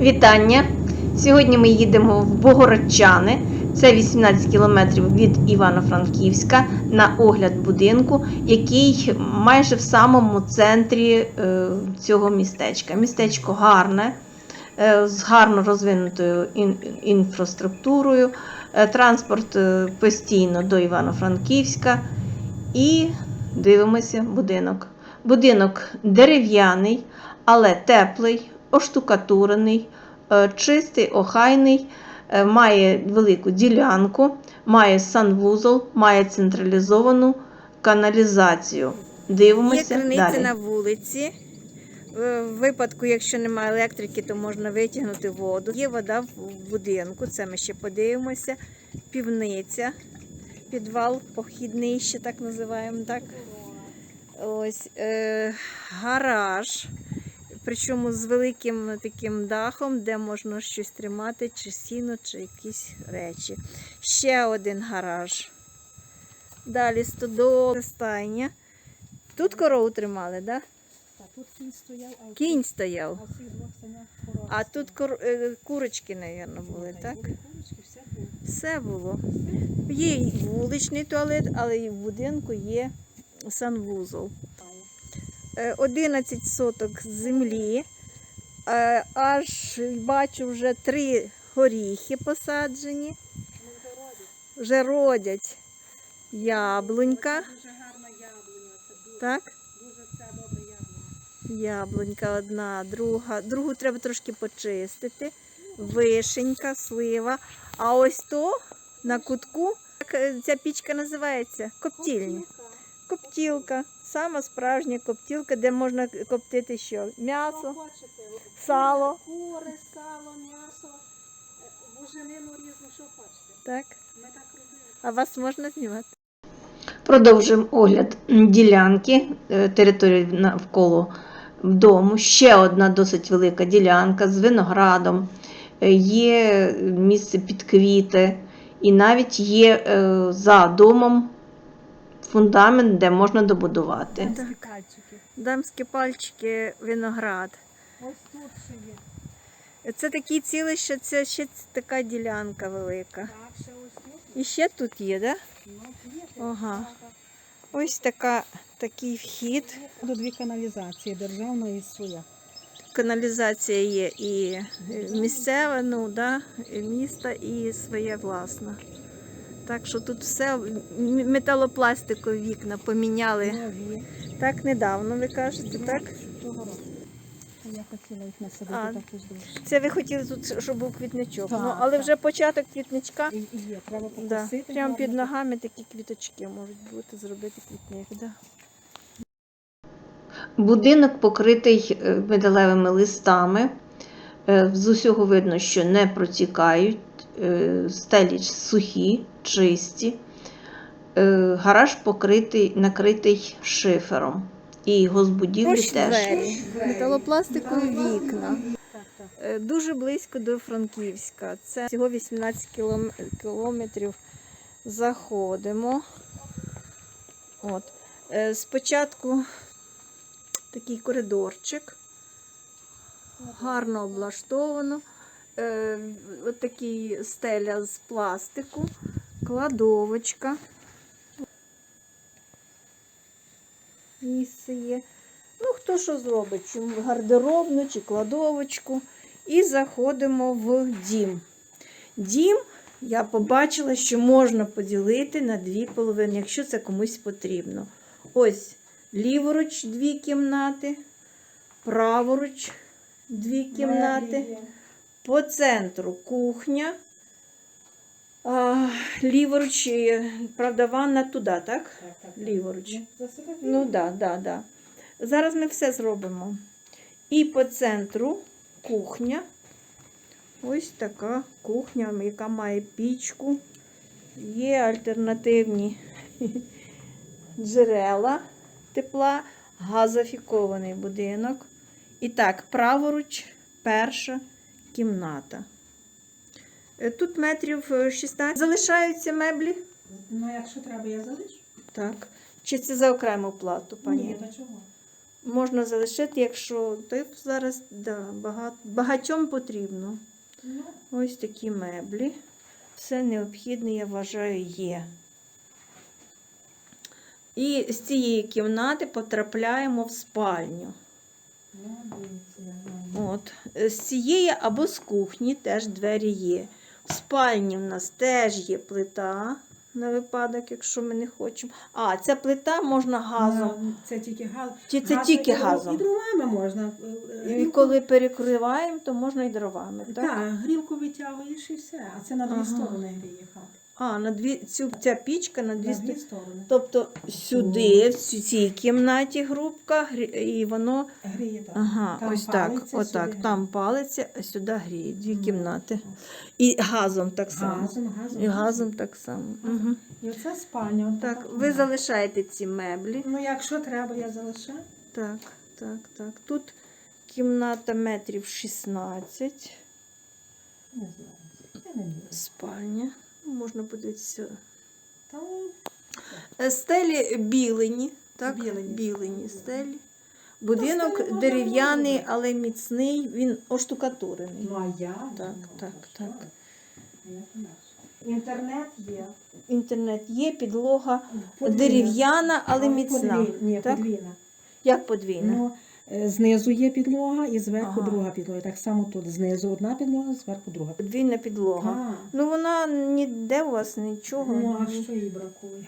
Вітання! Сьогодні ми їдемо в Богородчани. Це 18 кілометрів від Івано-Франківська на огляд будинку, який майже в самому центрі е, цього містечка. Містечко гарне, е, з гарно розвинутою інфраструктурою, е, транспорт постійно до Івано-Франківська. І дивимося будинок. Будинок дерев'яний, але теплий, оштукатурений, е, чистий, охайний, е, має велику ділянку, має санвузол, має централізовану каналізацію. Є Дивимося криниця далі. на вулиці. В випадку, якщо немає електрики, то можна витягнути воду. Є вода в будинку, це ми ще подивимося. Півниця, підвал похідний, ще так називаємо. Так? Ось, е, гараж, причому з великим таким дахом, де можна щось тримати, чи сіно, чи якісь речі. Ще один гараж. Далі стодола, стайня. Тут корову тримали, так? Да? Тут кінь стояв, а Кінь стояв. тут е, курочки, мабуть, були, так? Все було. Все було. Є і вуличний туалет, але і в будинку є санвузол. Е, 11 соток землі. Е, Аж бачу вже три горіхи посаджені. Вже родять яблунька. Дуже гарна яблуня, Так? дуже яблуня. Яблунька одна, друга. Другу треба трошки почистити. Вишенька, слива. А ось то на кутку, як е, ця пічка називається? Коптільня. Коптілка. Сама справжня коптілка, де можна коптити що? М'ясо, сало. Кури, сало, м'ясо, е, буженину різну, що хочете. Так? Ми так робили. А вас можна знімати? Продовжуємо огляд ділянки е, території навколо дому. Ще одна досить велика ділянка з виноградом, е, є місце під квіти, і навіть є е, за домом фундамент, де можна добудувати. Дамські пальчики. Дамські пальчики, виноград. Ось тут ще є. Це такі цілища, це ще така ділянка велика. Так, ще ось тут. І ще тут є, так? Да? Ну. Ага. Ось така, такий вхід. Тут дві каналізації, державна і своя. Каналізація є і місцева, ну, да, і міста, і своє власне. Так що тут все металопластикові вікна поміняли. Нові. Так недавно, ви кажете, так? Я хотіла їх насадити А. так уздовж. Це ви хотіли тут, щоб був квітничок. Так, ну, але так. вже початок квітничка. І, і є, треба Да. Прямо під ногами такі квіточки можуть бути, зробити квітник. Да. Будинок покритий металевими листами. Е, З усього видно, що не протікають, стелі сухі, чисті. Е, Гараж покритий, накритий шифером. І госбудівлі теж. двері, металопластикові вікна. Е, Дуже близько до Франківська. Це всього 18 кілом- кілометрів заходимо. От. Е, Спочатку такий коридорчик. Гарно облаштовано. Е, От стеля з пластику, кладовочка. Місце є. Ну, хто що зробить, чи гардеробну, чи кладовочку. І заходимо в дім. Дім я побачила, що можна поділити на дві половини, якщо це комусь потрібно. Ось ліворуч дві кімнати, праворуч дві кімнати. По центру кухня. А, ліворуч, е, правда, ванна туди, так? Так, так. Ліворуч. Ну, Ну так, да, да, да. Зараз ми все зробимо. І по центру кухня. Ось така кухня, яка має пічку. Є альтернативні джерела тепла, газофікований будинок. І так, праворуч перша кімната. Е, Тут метрів е, 16. Залишаються меблі? Ну, якщо треба, я залишу. Так. Чи це за окрему плату, пані? Ні, до чого? Можна залишити, якщо то зараз да, багато, багатьом потрібно. Ну, Ось такі меблі. Все необхідне, я вважаю, є. І з цієї кімнати потрапляємо в спальню. ну, дивіться, я знаю. От. З цієї або з кухні теж двері є. В спальні в нас теж є плита на випадок, якщо ми не хочемо. А, ця плита можна газом. Це тільки газ. Чи це Газ тільки і газом? І дровами можна. Е, І коли перекриваємо, то можна і дровами. Так? Так, грілку витягуєш і все. А це на дві Ага. сторони гріє хата. А, на дві, цю, ця пічка на дві На дві сторони. Тобто сюди, в цій кімнаті грубка, і воно Гріє так. ага, Там ось так, отак, сюди там палиться, а сюди гріє, дві Мгм. кімнати. І газом так само. Газом, газом. І газом так само. Угу. І оце спальня. от Так, ви кімната. залишаєте ці меблі. Ну, якщо треба, я залишаю. Так, так, так. Тут кімната метрів 16, Не знаю. Я не спальня. Можна подивитися. Та, Е, Стелі білені, так? Білені. білені стелі. Будинок стелі дерев'яний, але міцний, він оштукатурений. ну, а я? Так, Ну, так, так. Інтернет є. Інтернет є, підлога дерев'яна, але міцна. Подвійна. Як подвійна? Е, знизу є підлога і зверху Ага. друга підлога. Так само тут знизу одна підлога, зверху друга. Подвійна підлога. А, Ну вона ніде у вас нічого. ну а що їй бракує?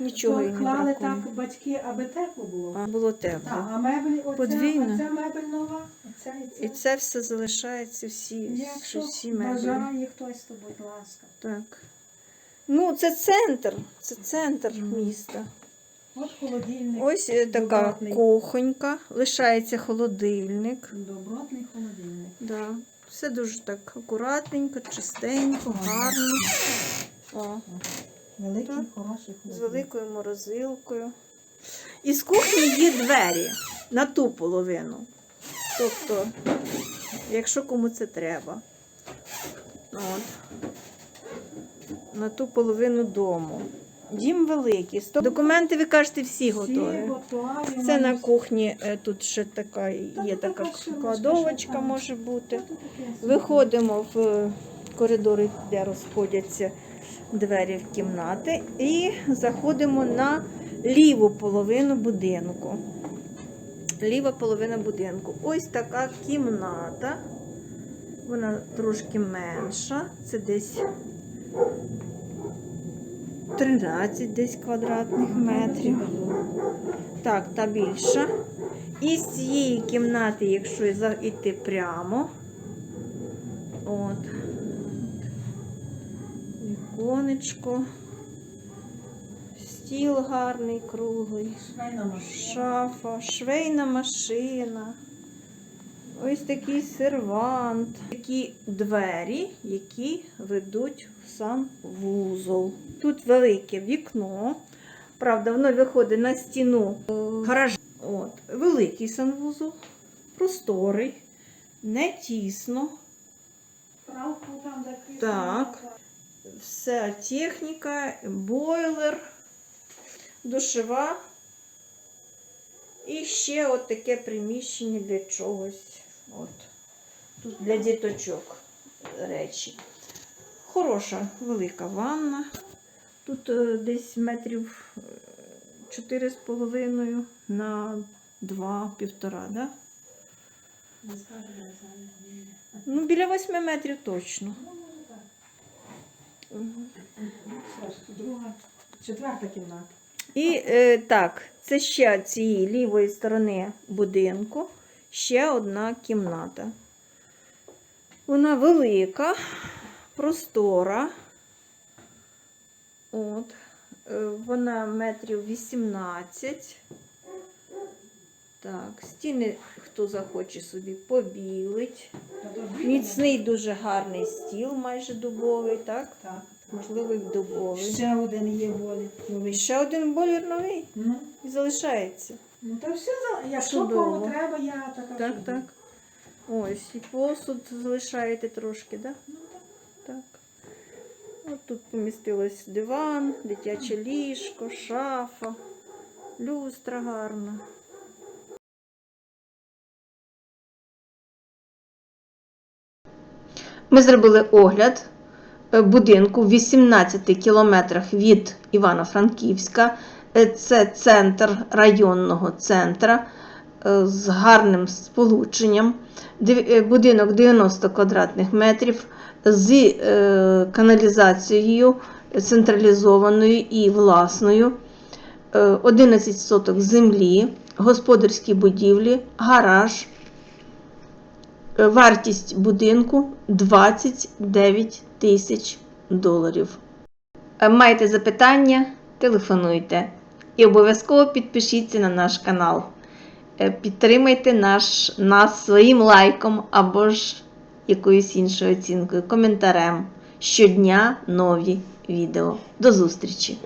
Нічого їй не клали бракує. так батьки, аби тепло було. А, Було тепло. Так, а мебель оця, Подвійна. оця мебель нова, оця і І це все залишається всі, Якщо всі меблі. бажає хтось, то будь ласка. Так. Ну, це центр. Це центр міста. От холодильник. Ось е, така Добротний. кухонька, лишається холодильник. Добротний холодильник. Да. Все дуже так акуратненько, чистенько, гарно. О, Великий, Так. хороший з великою морозилкою. І з кухні є двері на ту половину. Тобто, якщо кому це треба. От. На ту половину дому. Дім великий. Сто- Документи, ви кажете, всі готові. Це на кухні е, тут ще така є така така кладовочка, може бути. Виходимо в е, коридори, де розходяться двері в кімнати, і заходимо на ліву половину будинку. Ліва половина будинку. Ось така кімната. Вона трошки менша. Це десь 13 десь квадратних метрів. Так, та більша. І з цієї кімнати, якщо йти прямо, от, віконечко, стіл гарний, круглий, Швейна шафа, швейна машина. Ось такий сервант. Такі двері, які ведуть в сам вузол. Тут велике вікно. Правда, воно виходить на стіну е, гаража. От. Великий санвузол, просторий, не тісно. Правку там, де. Так. Вся техніка, бойлер, душева. І ще от таке приміщення для чогось. От. Тут для діточок речі. Хороша велика ванна. Тут е, десь метрів е, 4,5 на 2-1,5, да? Ну, біля 8 метрів точно. Ну, друга, четверта кімната. І е, так, це ще цієї лівої сторони будинку ще одна кімната. Вона велика, простора. От. Е, Вона метрів 18. Так, стіни, хто захоче собі побілить. Міцний, дуже гарний стіл, майже дубовий, так? Так. Можливо, і дубовий. Ще один є волі. І новий. ще один бойлер новий Ну, і залишається. Ну то все якщо кому треба, я така. Так, так. Ось, і посуд залишаєте трошки, так? Ну так. Так. От тут помістилось диван, дитяче ліжко, шафа, люстра гарна. Ми зробили огляд е, будинку в 18 кілометрах від Івано-Франківська. Е, Це центр районного центра е, з гарним сполученням. Е, Будинок 90 квадратних метрів з каналізацією централізованою і власною. Е, 11 соток землі, господарські будівлі, гараж. Вартість будинку 29 тисяч доларів. Маєте запитання? Телефонуйте. І обов'язково підпишіться на наш канал. Е, Підтримайте наш, нас своїм лайком або ж якоюсь іншою оцінкою, коментарем. Щодня нові відео. До зустрічі!